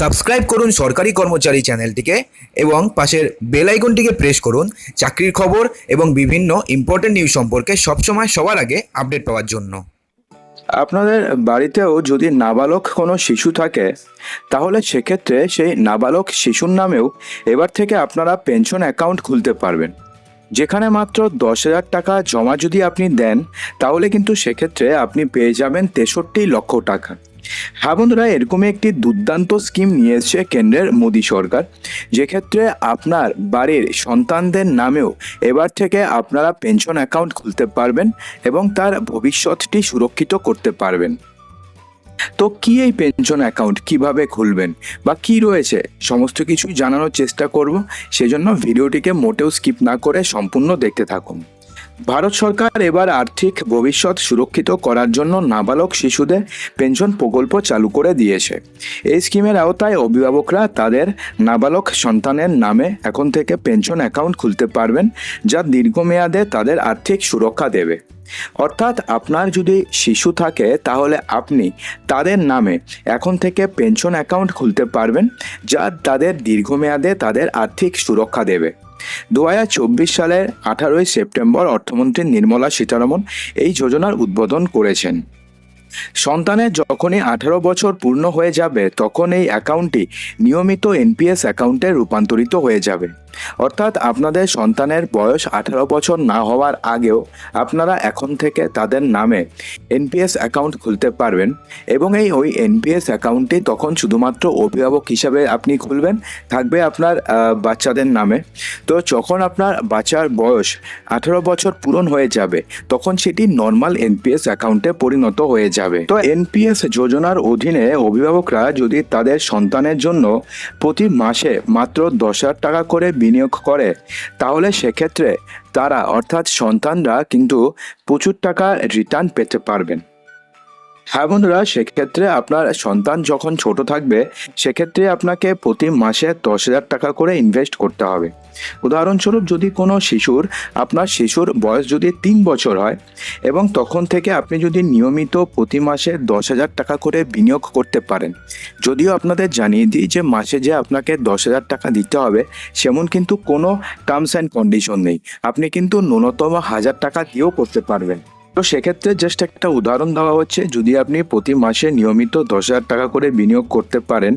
Subscribe করুন সরকারি কর্মচারী চ্যানেলটিকে এবং পাশের বেল আইকনটিকে প্রেস করুন চাকরির খবর এবং বিভিন্ন ইম্পর্টেন্ট নিউজ সম্পর্কে সবসময় সবার আগে আপডেট পাওয়ার জন্য। আপনাদের বাড়িতেও যদি নাবালক কোনো শিশু থাকে, তাহলে সেক্ষেত্রে সেই নাবালক শিশুর নামেও এবার থেকে আপনারা পেনশন অ্যাকাউন্ট খুলতে পারবেন। যেখানে মাত্র দশ হাজার টাকা জমা যদি আপনি দেন, তাহলে কিন্তু সেক্ষেত্রে আপনি পেয়ে যাবেন তেষট্টি লক্ষ টাকা। হ্যাঁ বন্ধুরা, এরকমই একটি দুর্দান্ত স্কিম নিয়ে এসছে কেন্দ্রের মোদী সরকার। যেক্ষেত্রে আপনার বাড়ির সন্তানদের নামেও এবার থেকে আপনারা পেনশন অ্যাকাউন্ট খুলতে পারবেন এবং তার ভবিষ্যৎটি সুরক্ষিত করতে পারবেন। তো কি এই পেনশন অ্যাকাউন্ট কীভাবে খুলবেন বা কি রয়েছে, সমস্ত কিছুই জানানোর চেষ্টা করব। সেজন্য ভিডিওটিকে মোটেও স্কিপ না করে সম্পূর্ণ দেখতে থাকুন। ভারত সরকার এবার আর্থিক ভবিষ্যৎ সুরক্ষিত করার জন্য নাবালক শিশুদের পেনশন প্রকল্প চালু করে দিয়েছে। এই স্কিমের আওতায় অভিভাবকরা তাদের নাবালক সন্তানের নামে এখন থেকে পেনশন অ্যাকাউন্ট খুলতে পারবেন, যা দীর্ঘমেয়াদে তাদের আর্থিক সুরক্ষা দেবে। অর্থাৎ আপনার যদি শিশু থাকে, তাহলে আপনি তাদের নামে এখন থেকে পেনশন অ্যাকাউন্ট খুলতে পারবেন, যা তাদের দীর্ঘমেয়াদে তাদের আর্থিক সুরক্ষা দেবে। দু হাজার চব্বিশ সালের আঠারোই সেপ্টেম্বর অর্থমন্ত্রী নির্মলা সীতারমন এই যোজনার উদ্বোধন করেছেন। সন্তানের যখনই আঠারো বছর পূর্ণ হয়ে যাবে, তখন এই অ্যাকাউন্টটি নিয়মিত এনপিএস অ্যাকাউন্টে রূপান্তরিত হয়ে যাবে। অর্থাৎ আপনাদের সন্তানের বয়স আঠারো বছর না হওয়ার আগেও আপনারা এখন থেকে তাদের নামে এনপিএস অ্যাকাউন্ট খুলতে পারবেন এবং এই ওই এনপিএস অ্যাকাউন্টটি তখন শুধুমাত্র অভিভাবক হিসাবে আপনি খুলবেন, থাকবে আপনার বাচ্চাদের নামে। তো যখন আপনার বাচ্চার বয়স আঠারো বছর পূরণ হয়ে যাবে, তখন সেটি নর্মাল এনপিএস অ্যাকাউন্টে পরিণত হয়ে যাবে। তো এনপিএস যোজনার অধীনে অভিভাবকরা যদি তাদের সন্তানের জন্য প্রতি মাসে মাত্র দশ হাজার টাকা করে বিনিয়োগ করে তাহলে সেক্ষেত্রে তারা অর্থাৎ সন্তানরা কিন্তু প্রচুর টাকা রিটার্ন পেতে পারবেন। হ্যাঁ বন্ধুরা, সেক্ষেত্রে আপনার সন্তান যখন ছোট থাকবে, সেক্ষেত্রে আপনাকে প্রতি মাসে দশ হাজার টাকা করে ইনভেস্ট করতে হবে। উদাহরণস্বরূপ যদি কোনো শিশুর, আপনার শিশুর বয়স যদি তিন বছর হয় এবং তখন থেকে আপনি যদি নিয়মিত প্রতি মাসে দশ হাজার টাকা করে বিনিয়োগ করতে পারেন, যদিও আপনাদের জানিয়ে দিই যে মাসে যে আপনাকে দশ হাজার টাকা দিতে হবে, সেমন কিন্তু কোনো টার্মস অ্যান্ড কন্ডিশন নেই। আপনি কিন্তু ন্যূনতম হাজার টাকা দিয়েও করতে পারবেন। তো সেক্ষেত্রে জাস্ট একটা উদাহরণ দেওয়া হচ্ছে, যদি আপনি প্রতি মাসে নিয়মিত দশ হাজার টাকা করে বিনিয়োগ করতে পারেন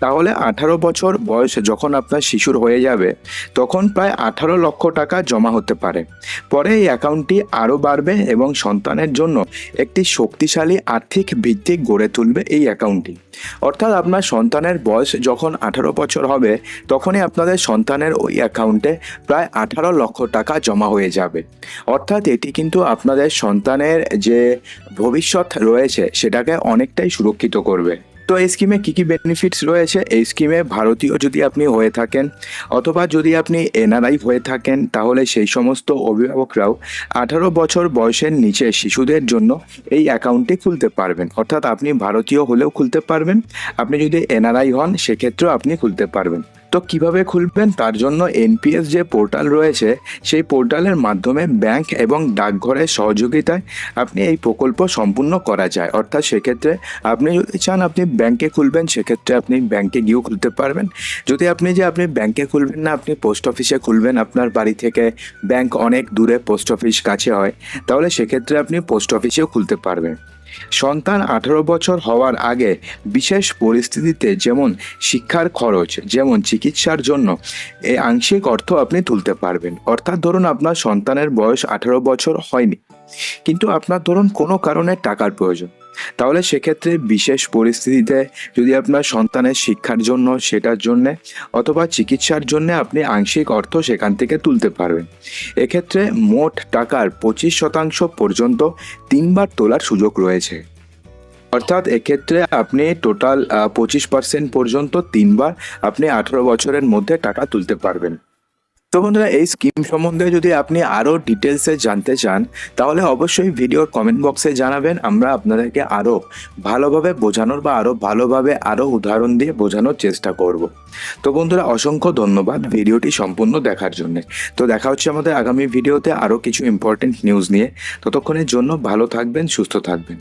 তাহলে আঠারো বছর বয়স যখন আপনার শিশুর হয়ে যাবে, তখন প্রায় আঠারো লক্ষ টাকা জমা হতে পারে। পরে এই অ্যাকাউন্টটি আরও বাড়বে এবং সন্তানের জন্য একটি শক্তিশালী আর্থিক ভিত্তি গড়ে তুলবে এই অ্যাকাউন্টটি অর্থাৎ আপনার সন্তানের বয়স যখন আঠারো বছর হবে, তখনই আপনাদের সন্তানের ওই অ্যাকাউন্টে প্রায় আঠারো লক্ষ টাকা জমা হয়ে যাবে। অর্থাৎ এটি কিন্তু আপনাদের সন্তানের যে ভবিষ্যৎ রয়েছে, সেটাকে অনেকটাই সুরক্ষিত করবে। তো এই স্কিমে কী কী বেনিফিটস রয়েছে? এই স্কিমে ভারতীয় যদি আপনি হয়ে থাকেন, অথবা যদি আপনি এনআরআই হয়ে থাকেন, তাহলে সেই সমস্ত অভিভাবকরাও আঠারো বছর বয়সের নিচে শিশুদের জন্য এই অ্যাকাউন্টটি খুলতে পারবেন। অর্থাৎ আপনি ভারতীয় হলেও খুলতে পারবেন। আপনি যদি এনআরআই হন, সেক্ষেত্রেও আপনি খুলতে পারবেন। তো কীভাবে খুলবেন? তার জন্য এনপিএস যে পোর্টাল রয়েছে, সেই পোর্টালের মাধ্যমে ব্যাংক এবং ডাকঘরের সহযোগিতায় আপনি এই প্রকল্প সম্পূর্ণ করা যায়। অর্থাৎ সেক্ষেত্রে আপনি যদি চান আপনি ব্যাংকে খুলবেন, সেক্ষেত্রে আপনি ব্যাংকে গিয়েও খুলতে পারবেন। যদি আপনি যে আপনি ব্যাংকে খুলবেন না, আপনি পোস্ট অফিসে খুলবেন, আপনার বাড়ি থেকে ব্যাংক অনেক দূরে, পোস্ট অফিস কাছে হয়, তাহলে সেক্ষেত্রে আপনি পোস্ট অফিসেও খুলতে পারবেন। সন্তান আঠারো বছর হওয়ার আগে বিশেষ পরিস্থিতিতে যেমন শিক্ষার খরচ, যেমন চিকিৎসার জন্য এই আংশিক অর্থ আপনি তুলতে পারবেন। অর্থাৎ ধরুন আপনার সন্তানের বয়স আঠারো বছর হয়নি। কিন্তু আপনার ধরুন কোনো কারণে টাকার প্রয়োজন। তাহলে সেক্ষেত্রে বিশেষ পরিস্থিতিতে যদি আপনার সন্তানের শিক্ষার জন্য, সেটার জন্যে অথবা চিকিৎসার জন্য আপনি আংশিক অর্থ সেখান থেকে তুলতে পারবেন। এক্ষেত্রে মোট টাকার পঁচিশ শতাংশ পর্যন্ত তিনবার তোলার সুযোগ রয়েছে। অর্থাৎ এক্ষেত্রে আপনি টোটাল পঁচিশ পার্সেন্ট পর্যন্ত তিনবার আপনি আঠারো বছরের মধ্যে টাকা তুলতে পারবেন। তো বন্ধুরা, এই স্কিম সম্বন্ধে যদি আপনি আরও ডিটেলসে জানতে চান, তাহলে অবশ্যই ভিডিওর কমেন্ট বক্সে জানাবেন। আমরা আপনাদেরকে আরও ভালোভাবে বোঝানোর বা আরও ভালোভাবে আরও উদাহরণ দিয়ে বোঝানোর চেষ্টা করব। তো বন্ধুরা, অসংখ্য ধন্যবাদ ভিডিওটি সম্পূর্ণ দেখার জন্য। তো দেখা হচ্ছে আমাদের আগামী ভিডিওতে আরও কিছু ইম্পর্টেন্ট নিউজ নিয়ে। ততক্ষণের জন্য ভালো থাকবেন, সুস্থ থাকবেন।